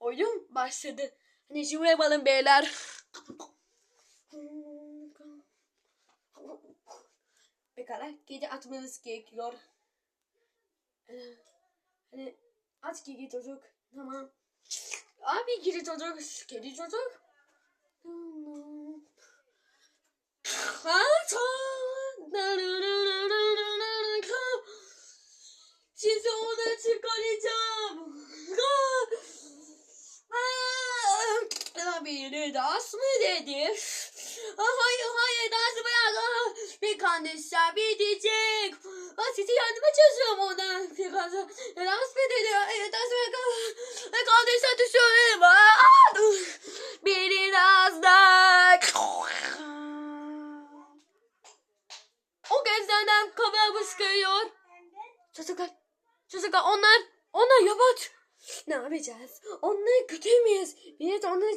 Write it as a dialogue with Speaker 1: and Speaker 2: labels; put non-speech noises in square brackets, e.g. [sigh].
Speaker 1: Oyun başladı. Hadi şimdi yapalım beyler. [laughs] Pekala gece atmamız gerekiyor. Ee, Hani aç gece çocuk. Tamam. Abi gece çocuk. Gece çocuk. Sizi ona çıkaracağım. Biri dans mı dedi? [laughs] Hayır hayır dans bırak. Bir kardeşler bitecek. Sizi yardıma çalışıyorum ona. Bir kardeşler dans mı dedi? Hayır dans bırak. Ve kardeşler düşüyorum. Dans da. O gözlerden kamera fışkırıyor. Çocuklar, çocuklar onlar, onlar yabancı. Ne yapacağız? Onları götürmeyiz. Biz onları